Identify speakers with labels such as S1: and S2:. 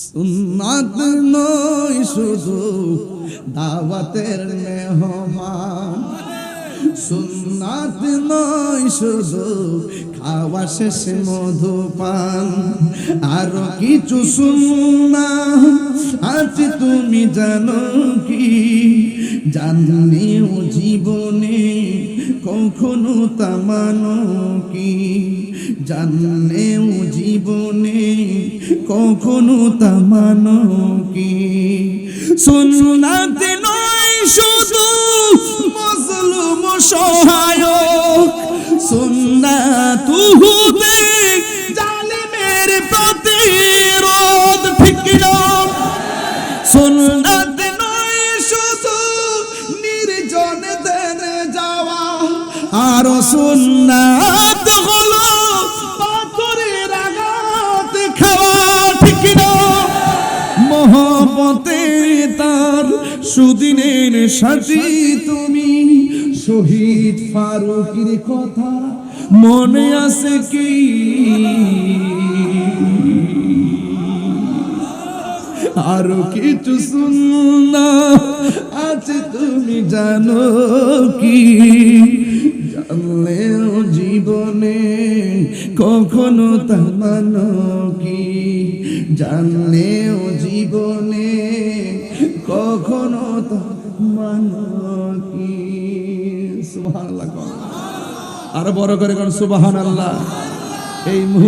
S1: সুন্নাত নয়, শুধু দাওয়াতের মেহমান। সুন্নাত নয়, শুধু খাওয়া শেষে মধুপান আরও কিছু সুন্না আছে তুমি জানো কি? জানলেও জীবনে কখনো তামানো কি? জানলেও জীবনে কখনো তামানো কি? সুন্নাত নয় শুধু মজলুম সহায়ক। সুন্নাত হুদে জালিমের নয় নির্জন আর সুন্নাত হলো পাথরের আঘাত খাওয়া ঠিক না। মহব্বতে তার সুদিনের সাথী তুমি, শহীদ ফারুকের কথা মনে আছে কি? আরও কিছু শুননা আছে, তুমি জানো কি? জানলেও জীবনে কখনো তামানো কি? জানলেও জীবনে কখনো তামানো কি? সুবহানাল্লাহ আর বড় করে কোন, সুবহানাল্লাহ। এই মুহূর্তে